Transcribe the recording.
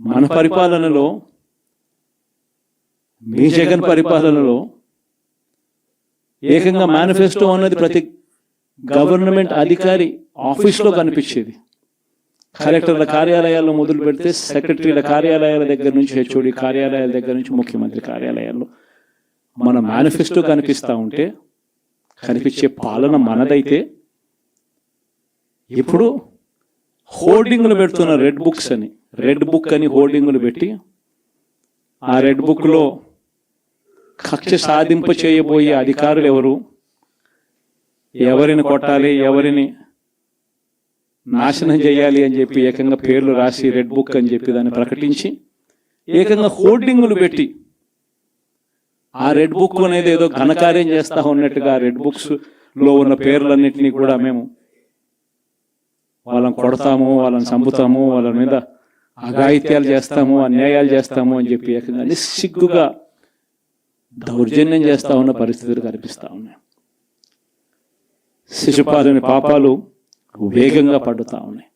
మన పరిపాలనలో మీ జగన్ పరిపాలనలో ఏకంగా మేనిఫెస్టో అన్నది ప్రతి గవర్నమెంట్ అధికారి ఆఫీస్లో కనిపించేది. కలెక్టర్ల కార్యాలయాల్లో మొదలు పెడితే సెక్రటరీల కార్యాలయాల దగ్గర నుంచి హెచ్ఓడి కార్యాలయాల దగ్గర నుంచి ముఖ్యమంత్రి కార్యాలయాల్లో మన మేనిఫెస్టో కనిపిస్తూ ఉంటే కనిపించే పాలన మనదైతే ఇప్పుడు హోర్డింగ్లు పెడుతున్న రెడ్ బుక్స్ అని రెడ్ బుక్ అని హోర్డింగ్లు పెట్టి ఆ రెడ్ బుక్లో కక్ష సాధింప చేయబోయే అధికారులు ఎవరు? ఎవరిని కొట్టాలి? ఎవరిని నాశనం చేయాలి అని చెప్పి ఏకంగా పేర్లు రాసి రెడ్ బుక్ అని చెప్పి దాన్ని ప్రకటించి ఏకంగా హోర్డింగులు పెట్టి ఆ రెడ్ బుక్ అనేది ఏదో ఘనకార్యం చేస్తా ఉన్నట్టుగా రెడ్ బుక్స్లో ఉన్న పేర్లన్నింటినీ కూడా మేము వాళ్ళని కొడతాము వాళ్ళని చంపుతాము వాళ్ళ మీద అఘాయిత్యాలు చేస్తాము అన్యాయాలు చేస్తాము అని చెప్పి ఏకంగా నిస్సిగ్గుగా దౌర్జన్యం చేస్తా ఉన్న పరిస్థితులు కనిపిస్తా ఉన్నాయి. శిశుపాలని పాపాలు వేగంగా పడుతా ఉన్నాయి.